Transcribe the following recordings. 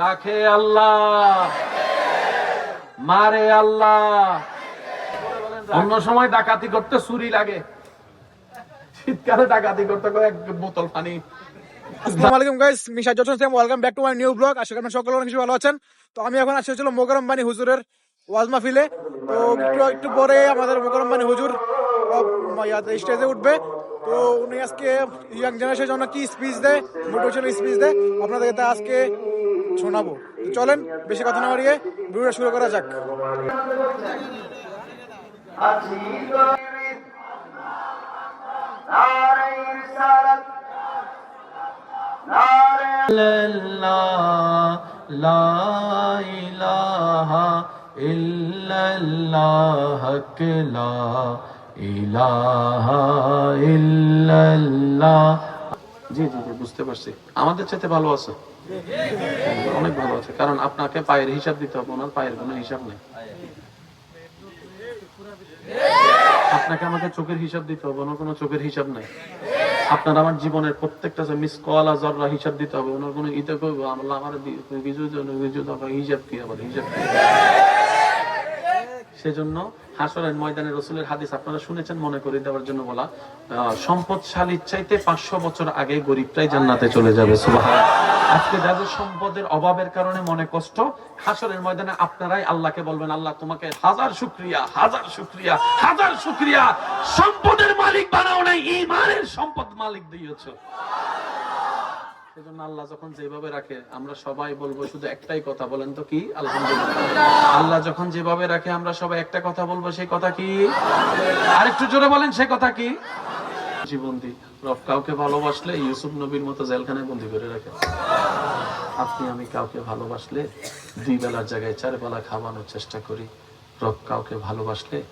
রাখে আল্লাহ। মারে আল্লাহ। অন্য সময় ডাকাতি করতে চুরি লাগে। শীতকালে ডাকাতি করতে এক বোতল পানি। তো আমি এখন আসছি হচ্ছিল মোগরম বাণী হুজুরের তো একটু একটু পরে আমাদের মোগরম বাণী হুজুর স্টেজে উঠবে। তো উনি আজকে ইয়াং জেনারেশনের জন্য কি স্পিচ দেয়? স্পিচ দেয়। আপনাদেরকে আজকে শোনাবো। চলেন, বেশি কথা না বাড়িয়ে ভিডিওটা শুরু করা যাক। জি জি জি, বুঝতে পারছি। আমাদের চাইতে ভালো আছে? অনেক ভালো আছে। কারণ আপনাকে পায়ের হিসাব দিতে হবে, ওনার পায়ের কোনো হিসাব নেই। আপনাকে আমাকে চোখের হিসাব দিতে হবে, ওনার কোনো চোখের হিসাব নাই। আপনার আমার জীবনের প্রত্যেকটা মিস কল আর জররা হিসাব দিতে হবে, ওনার কোনো ইতে করব আল্লাহ আমার কিছু কিছু হিসাব কি আবার, হিসাব কি সেজন্য হাসরের ময়দানে রসুলের হাদিস আপনারা শুনেছেন, মনে করে দেওয়ার জন্য বলা সম্পদশালীর চাইতে পাঁচশো বছর আগে গরিবটাই জান্নাতে চলে যাবে সুবহান আজকে যাদের সম্পদের অভাবের কারণে মনে কষ্ট, হাসরের ময়দানে আপনারাই আল্লাহকে বলবেন, আল্লাহ, তোমাকে হাজার শুক্রিয়া হাজার শুক্রিয়া হাজার শুক্রিয়া। সম্পদের মালিক বানাও নাই ইমানের সম্পদ মালিক দিয়েছ। সেজন্য আল্লাহ যখন যেভাবে রাখে, আমরা সবাই বলব, শুধু একটাই কথা, বলেন তো কি? আলহামদুলিল্লাহ। আল্লাহ যখন যেভাবে রাখে, আমরা সবাই একটা কথা বলব, সেই কথা কি? আরেকটু জোরে বলেন সে কথা কি? জীবন্দি রব কাউকে ভালোবাসলে ইউসুফ নবীর মতো জেলখানায় বন্দি করে রাখে। আপনি আমি কাউকে ভালোবাসলে দুই বেলার জায়গায় চার বেলা খাওয়ানোর চেষ্টা করি। রব কাউকে ভালোবাসলে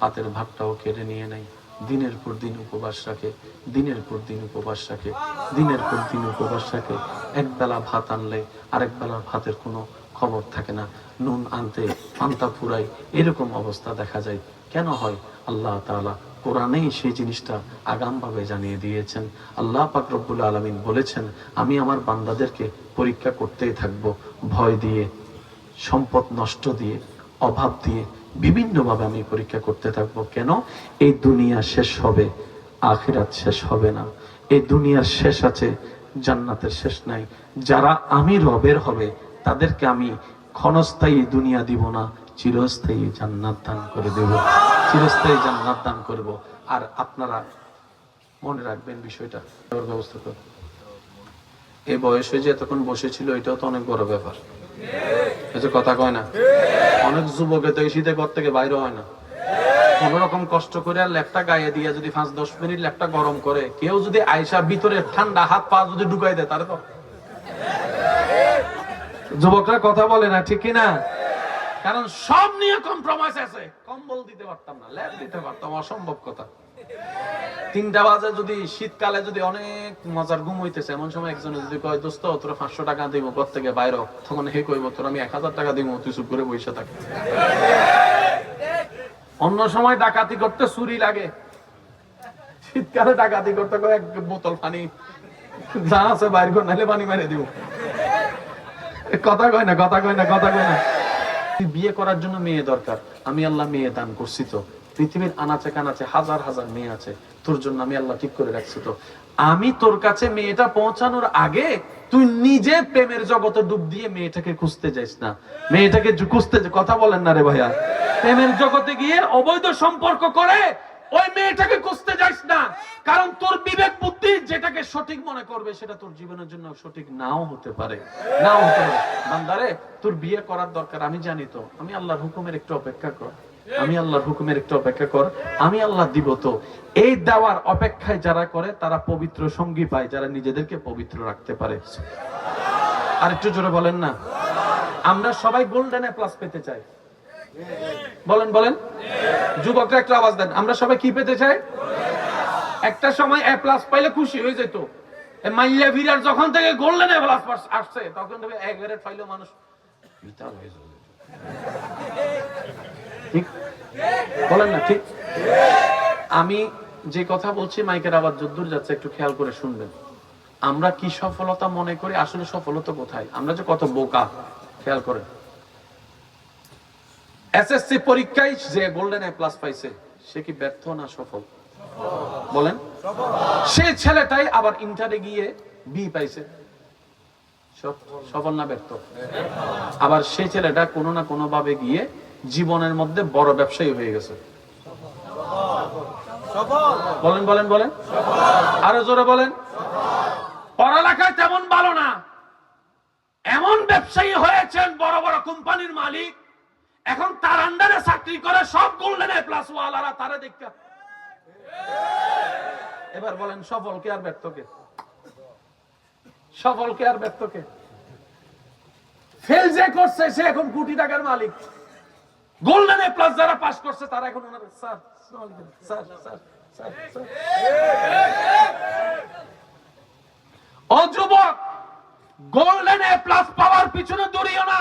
পাতের ভাতটাও কেড়ে নিয়ে নেয়। দিনের পর দিন উপবাস রাখে, দিনের পর দিন উপবাস রাখে, দিনের পর দিন উপবাস রাখে। এক বেলা ভাত আনলে আরেক বেলা ভাতের কোনো খবর থাকে না। নুন আনতে পান্তা ফুরাই এরকম অবস্থা দেখা যায়। কেন হয়? আল্লাহ তাআলা কোরআনেই সেই জিনিসটা আগামভাবে জানিয়ে দিয়েছেন। আল্লাহ পাক রব্বুল আলামিন বলেছেন, আমি আমার বান্দাদেরকে পরীক্ষা করতেই থাকব, ভয় দিয়ে, সম্পদ নষ্ট দিয়ে, অভাব দিয়ে, বিভিন্নভাবে আমি পরীক্ষা করতে থাকব। কেন? এই দুনিয়া শেষ হবে, আখিরাত শেষ হবে না। এই দুনিয়ার শেষ আছে, জান্নাতের শেষ নাই। যারা আমি রবের হবে, তাদেরকে আমি ক্ষণস্থায়ী দুনিয়া দিব না, চিরস্থায়ী জান্নাত দান করে দেব। চিরস্থায়ী জান্নাত দান করব। আর আপনারা মনে রাখবেন বিষয়টা। ব্যবস্থা করুন এই বয়সে যে এতক্ষণ বসেছিল, এটাও তো অনেক বড় ব্যাপার। এই কথা কয় না, অনেক যুবকে তো শীতে ঘর থেকে বাইরে হয় না। কোন রকম কষ্ট করে আর ল্যাপটা গায়ে দিয়ে যদি পাঁচ দশ মিনিট ল্যাপটা গরম করে, কেউ যদি আয়সা ভিতরে ঠান্ডা হাত পা যদি ঢুকাই দেয়, তাহলে তো যুবকরা কথা বলে না, ঠিক কিনা? কারণ সব নিয়ে কম্প্রোমাইজ আছে। কম্বল দিতে পারতাম না ল্যাপ দিতে পারতাম, অসম্ভব কথা। তিনটা বাজে যদি শীতকালে যদি অনেক মজার ঘুম হইতেছে, এমন সময় একজনে যদি কয়, দোস্ত, তোরা পাঁচশো টাকা দিব ঘর থেকে বাইরে তখন হে কইব, তোর আমি এক হাজার টাকা দিব তুই চুপ করে বসে থাক। অন্য সময় ডাকাতি করতে চুরি লাগে। শীতকালে ডাকাতি করতে করে এক বোতল পানি, যা আছে বাইর করে, নাহলে পানি মেরে দিব কথা কয় না, কথা কয় না, কথা কয় না। বিয়ে করার জন্য মেয়ে দরকার। আমি আল্লাহ মেয়ে দান করছি তো। পৃথিবীর আনাচে কানাচে হাজার হাজার মেয়ে আছে। তোর জন্য আমি আল্লাহ ঠিক করে রাখছি তো। আমি তোর কাছে মেয়েটা পৌঁছানোর আগে তুই নিজে প্রেমের জগতে ডুব দিয়ে মেয়েটাকে খুঁজতে যাইস না। মেয়েটাকে খুঁজতে কথা বলেন না রে ভাইয়া। প্রেমের জগতে গিয়ে অবৈধ সম্পর্ক করে ওই মেয়েটাকে খুঁজতে যাইস না। কারণ তোর বিবেক বুদ্ধি যেটাকে সঠিক মনে করবে, সেটা তোর জীবনের জন্য সঠিক নাও হতে পারে। নাও হতে পারে। বান্দারে, তোর বিয়ে করার দরকার, আমি জানি তো। আমি আল্লাহর হুকুমের একটু অপেক্ষা কর। আমি আল্লাহর হুকুমের একটু অপেক্ষা কর। আমি আল্লাহ দিব তো। এই দেওয়ার অপেক্ষায় যারা করে, তারা পবিত্র সঙ্গী পায়, যারা নিজেদেরকে পবিত্র রাখতে পারে। আর একটু জোরে বলেন না। আমরা সবাই গোল্ডেন প্লাস পেতে চাই। বলেন বলেন। যুবকরা একটু আওয়াজ দেন। আমরা সবাই কি পেতে চাই? একটা সময় এ প্লাস পাইলে খুশি হয়ে যেত। মাইয়া ভিড়ার যখন থেকে গোল্ডেন এ প্লাস আসছে, তখন থেকে এক মানুষ। হয়ে যাবে ঠিক? বলেন না, ঠিক? আমি যে কথা বলছি, মাইকের আবার যদ্দূর যাচ্ছে, একটু খেয়াল করে শুনবেন। আমরা কি সফলতা মনে করি? আসলে সফলতা কোথায়? আমরা যে কত বোকা, খেয়াল করেন। এসএসসি পরীক্ষায় যে গোল্ডেন এ প্লাস পাইছে, সে কি ব্যর্থ না সফল? বলেন। সে ছেলেটাই আবার ইন্টারে গিয়ে বি পাইছে। সফল না ব্যর্থ? আবার সেই ছেলেটা কোনো না কোনো ভাবে গিয়ে জীবনের মধ্যে বড় ব্যবসায়ী হয়ে গেছে। বলেন বলেন বলেন। আরও জোরে বলেন। পড়ালেখায় তেমন ভালো না। এমন ব্যবসায়ী হয়েছেন বড় বড় কোম্পানির মালিক এখন তার আন্ডারে চাকরি করে, সব গোল্ডেন এ প্লাস ওয়ালারা তারা দেখা এবার বলেন, সফল কে আর ব্যর্থ কে? সফল কে আর ব্যর্থ কে? ফেল যে করছে, সে এখন কোটি টাকার মালিক। গোল্ডেন এ প্লাস যারা পাস করছে, তারা এখন ওনার sir sir sir sir sir ও যুবক গোল্ডেন এ প্লাস পাওয়ার পিছনে দৌড়িও না।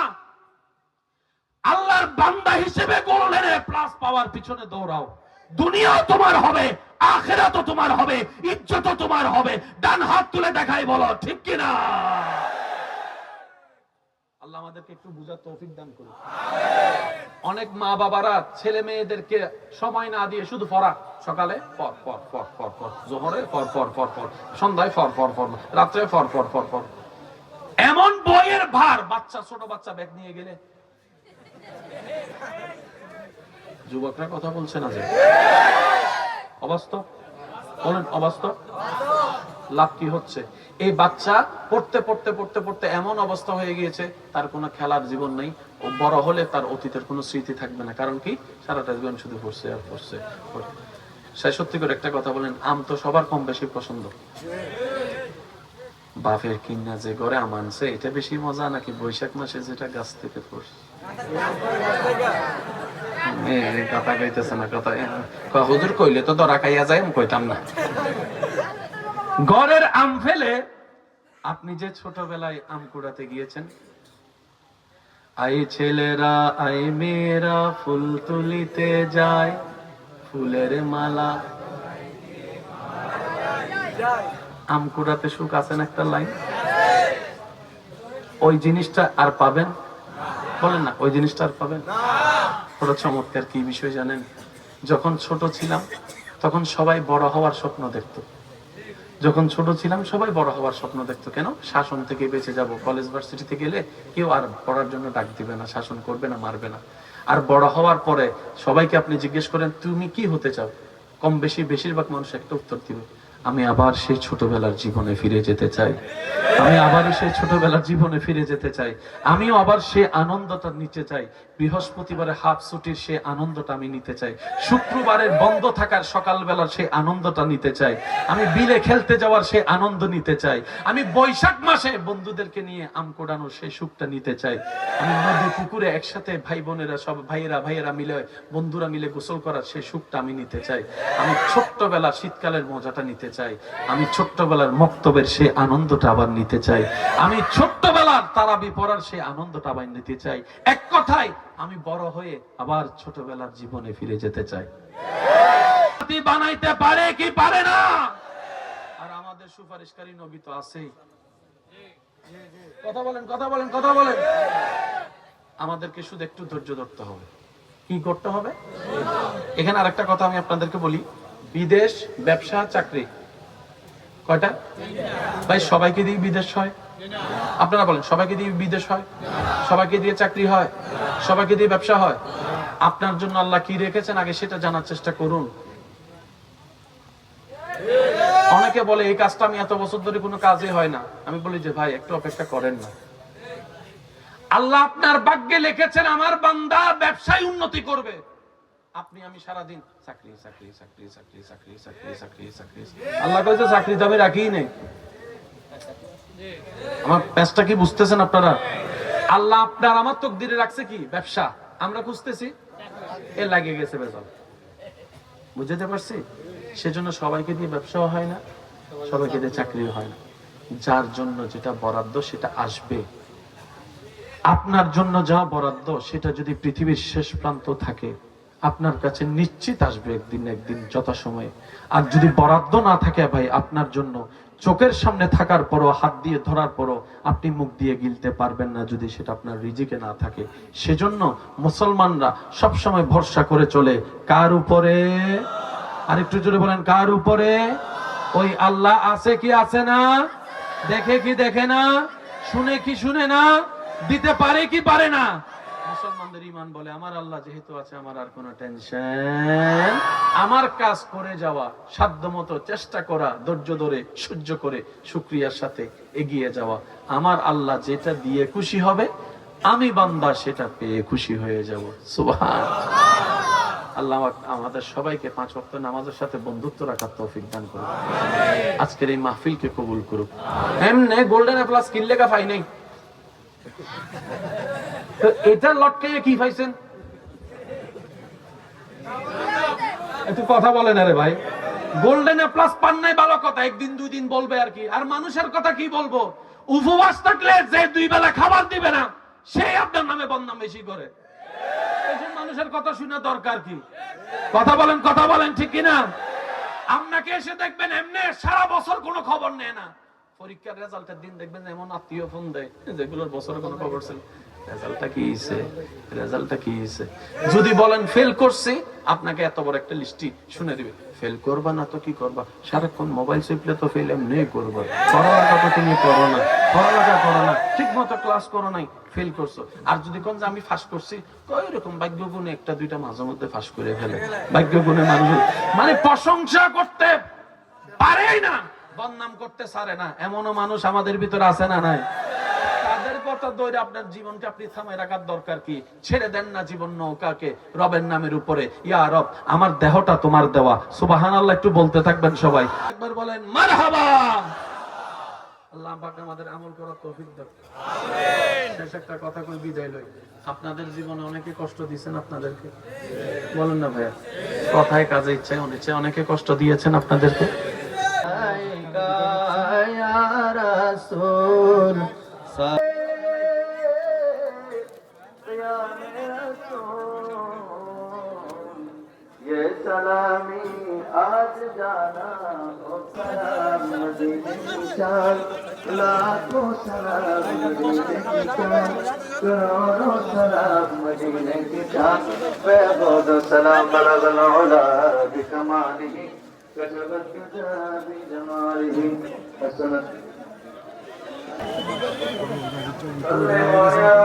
আল্লাহর বান্দা হিসেবে গোল্ডেন প্লাস পাওয়ার পিছনে দৌড়াও দুনিয়াও তোমার হবে আখেরাতও তোমার হবে ইজ্জতও তোমার হবে ডান হাত তুলে দেখাই বলো ঠিক কিনা আল্লাহ আমাদেরকে একটু বুঝার তৌফিক দান অনেক মা বাবারা ছেলে মেয়েদেরকে সময় না দিয়ে শুধু পড়া সকালে ফর ফর ফর ফর জোহরে ফর ফর ফর ফর সন্ধ্যায় ফর ফর ফর রাত্রে ফর ফর ফর ফর এমন বইয়ের ভার বাচ্চা ছোট বাচ্চা ব্যাগ নিয়ে গেলে যুবকরা কথা বলছে না যে? অবাস্তব? বলেন, অবাস্তব? লাভ কি হচ্ছে? এই বাচ্চা পড়তে পড়তে পড়তে পড়তে এমন অবস্থা হয়ে গিয়েছে, তার কোনো খেলার জীবন নেই বড় হলে তার অতীতের কোনো স্মৃতি থাকবে না। কারণ কি? সারাটা জীবন শুধু পড়ছে আর পড়ছে। সে সত্যি করে একটা কথা বলেন, আম তো সবার কম বেশি পছন্দ। বাফের কিন্না যে ঘরে আম আনছে, এটা বেশি মজা নাকি বৈশাখ মাসে যেটা গাছ থেকে পড়ছে? কথা কইতেছে না, কথা হুজুর কইলে তো ধরা খাইয়া যায়, আমি কইতাম না। আম ফেলে আপনি যে ছোটবেলায় আম কুড়াতে গিয়েছেন, আই ছেলেরা, আই মেয়েরা ফুল তুলিতে যায়, ফুলের মালা। আম কুড়াতে সুখ আছেন একটা লাইন? ওই জিনিসটা আর পাবেন? বলেন না, ওই জিনিসটা আর পাবেন? বড় চমৎকার কি বিষয় জানেন? যখন ছোট ছিলাম, তখন সবাই বড় হওয়ার স্বপ্ন দেখতো। যখন ছোট ছিলাম, সবাই বড় হওয়ার স্বপ্ন দেখতো। কেন? শাসন থেকে বেঁচে যাব। কলেজ ভার্সিটিতে গেলে কেউ আর পড়ার জন্য ডাক দিবে না, শাসন করবে না, মারবে না। আর বড় হওয়ার পরে সবাইকে আপনি জিজ্ঞেস করেন, তুমি কি হতে চাও? কম বেশি, বেশিরভাগ মানুষ একটা উত্তর দিবে। আমি আবার সেই ছোটবেলার জীবনে ফিরে যেতে চাই। আমি আবার সেই ছোটবেলার জীবনে ফিরে যেতে চাই। আমিও আবার সে আনন্দটা নিতে চাই। বৃহস্পতিবারে হাফ ছুটির সে আনন্দটা আমি নিতে চাই। শুক্রবারের বন্ধ থাকার সকালবেলার সেই আনন্দটা নিতে চাই। আমি বিলে খেলতে যাওয়ার সেই আনন্দ নিতে চাই। আমি বৈশাখ মাসে বন্ধুদেরকে নিয়ে আম কোড়ানোর সেই সুখটা নিতে চাই। আমি নদী, পুকুরে একসাথে ভাই বোনেরা সব ভাইয়েরা ভাইয়েরা মিলে, বন্ধুরা মিলে গোসল করার সেই সুখটা আমি নিতে চাই। আমি ছোট্টবেলা শীতকালের মজাটা নিতে চাই। আমি ছোট্টবেলার মক্তবের সেই আনন্দটা আবার নিতে চাই। আমি ছোট্টবেলার তারাবি পড়ার সেই আনন্দটা আবার নিতে চাই। এক কথায়, আমি বড় হয়ে আবার ছোটবেলার জীবনে ফিরে যেতে চাই। বানাইতে পারে কি পারে না? আর আমাদের সুপারিশকারী নবী তো কথা বলেন কথা বলেন কথা বলেন। আমাদেরকে শুধু একটু ধৈর্য ধরতে হবে। কি করতে হবে? এখানে আরেকটা কথা আমি আপনাদেরকে বলি। বিদেশ, ব্যবসা, চাকরি। কয়টা? ভাই, সবাইকে দিয়ে বিদেশ হয়? আপনারা বলেন, সবাইকে দিয়ে বিদেশ হয়? সবাইকে দিয়ে চাকরি হয়? সবাইকে দিয়ে ব্যবসা হয়? আপনার জন্য আল্লাহ কি রেখেছেন? আগে সেটা জানার চেষ্টা করুন। অনেকে বলে, এই কাজটা আমি এত বছর ধরে কোনো কাজে হয় না। আমি বলি যে, ভাই, একটু অপেক্ষা করেন না। আল্লাহ আপনার ভাগ্যে লিখেছেন, আমার বান্দা ব্যবসায় উন্নতি করবে। আপনি, আমি সারাদিন চাকরি চাকরি চাকরি চাকরি চাকরি চাকরি চাকরি চাকরি। আল্লাহ কয়েছে চাকরি তো আমি রাখিই নেই। আমার প্যাচটা কি বুঝতেছেন আপনারা? আল্লাহ আপনার আমার তকদিরে রাখছে কি? ব্যবসা। আমরা খুঁজতেছি, এ লাগে গেছে বেজাল। বুঝতে পারছি? সেজন্য সবাইকে দিয়ে ব্যবসাও হয় না, সবাইকে দিয়ে চাকরিও হয় না। যার জন্য যেটা বরাদ্দ, সেটা আসবে। আপনার জন্য যা বরাদ্দ, সেটা যদি পৃথিবীর শেষ প্রান্ত থাকে আপনার কাছে নিশ্চিত আসবে একদিন একদিন যথাসময়ে। আর যদি বরাদ্দ না থাকে ভাই, আপনার জন্য, চোখের সামনে থাকার পরও, হাত দিয়ে ধরার পরও আপনি মুখ দিয়ে গিলতে পারবেন না যদি সেটা আপনার রিজিকে না থাকে। সেজন্য মুসলমানরা সবসময় ভরসা করে চলে, কার উপরে? আর একটু জোরে বলেন, কার উপরে? ওই আল্লাহ আছে কি আছে না? দেখে কি দেখে না? শুনে কি শুনে না? দিতে পারে কি পারে না? মুসলমানদের ইমান বলে আমার আল্লাহ যেহেতু আছে আমার আর কোনো টেনশন আমার কাজ করে যাওয়া সাধ্য মতো চেষ্টা করা ধৈর্য ধরে সহ্য করে শুক্রিয়ার সাথে এগিয়ে যাওয়া আমার আল্লাহ যেটা দিয়ে খুশি হবে আমি বান্দা সেটা পেয়ে খুশি হয়ে যাব। সুবহান। আল্লাহ আমাদের সবাইকে পাঁচ ওয়াক্ত নামাজের সাথে বন্ধুত্ব রাখার তৌফিক দান করুন আজকের এই মাহফিলকে কবুল করুক। এমনে গোল্ডেন প্লাস কিনলে কা পাই নাই? তো এটা লটকাইয়া কি পাইছেন? একটু কথা বলেন আরে ভাই। গোল্ডেন প্লাস পান নাই ভালো কথা, একদিন দুই দিন বলবে আর কি। আর মানুষের কথা কি বলব? উপবাস থাকলে যে দুই বেলা খাবার দিবে না, সেই আপনার নামে বদনাম বেশি করে। মানুষের কথা শুনে দরকার কি? কথা বলেন কথা বলেন, ঠিক কিনা? আপনাকে এসে দেখবেন এমনি সারা বছর কোনো খবর নেয় না। পরীক্ষার রেজাল্টের দিন দেখবেন এমন আত্মীয় ফোন দেয়, যেগুলোর বছরে কোনো খবর ছিল। রেজাল্টটা কি রেজাল্টটা কি যদি বলেন, ফেল করছি, আপনাকে এত বড় একটা লিস্টি শুনে দিবে। ফেল করবা না তো কি করবা? সারাক্ষণ মোবাইল চিপলে তো ফেল এমনি করবা। পড়ালেখা তো তুমি করো না। পড়ালেখা করো না। ঠিক মতো ক্লাস করো নাই, ফেল করছ। আর যদি কোন যে আমি ফাঁস করছি ওই রকম ভাগ্য গুণে একটা দুইটা মাঝে মধ্যে ফাঁস করে ফেলে। ভাগ্য গুণে মানুষ মানে প্রশংসা করতে পারেই না। বদনাম করতে ছাড়ে না। এমনও মানুষ আমাদের ভিতরে আছে না নাই? কথা ধরে আপনার জীবনকে আপনি থামায় রাখার দরকার কি? ছেড়ে দেন না জীবন নৌকাকে রবের নামের উপরে। ইয়া রব আমার দেহটা তোমার দেওয়া। সুবাহান আল্লাহ একটু বলতে থাকবেন সবাই। একবার বলেন মারহাবা! আল্লাহ পাক আমাদের আমল করার তৌফিক দাও। শেষ একটা কথা কই বিদায় লই। আপনাদের জীবনে অনেকে কষ্ট দিয়েছেন আপনাদেরকে। বলেন না ভাইয়া। কথায় কাজে ইচ্ছায় অনিচ্ছায় অনেকে কষ্ট দিয়েছেন আপনাদেরকে। ये सलामी आज जाना हो सलाम शान लाखों सलाम मदीने की शान करोड़ों सलाम मदीने की शान फैबोद सलाम बलद नौला बिकमानी कजबत कजा बिजमारी हसनत अल्लाह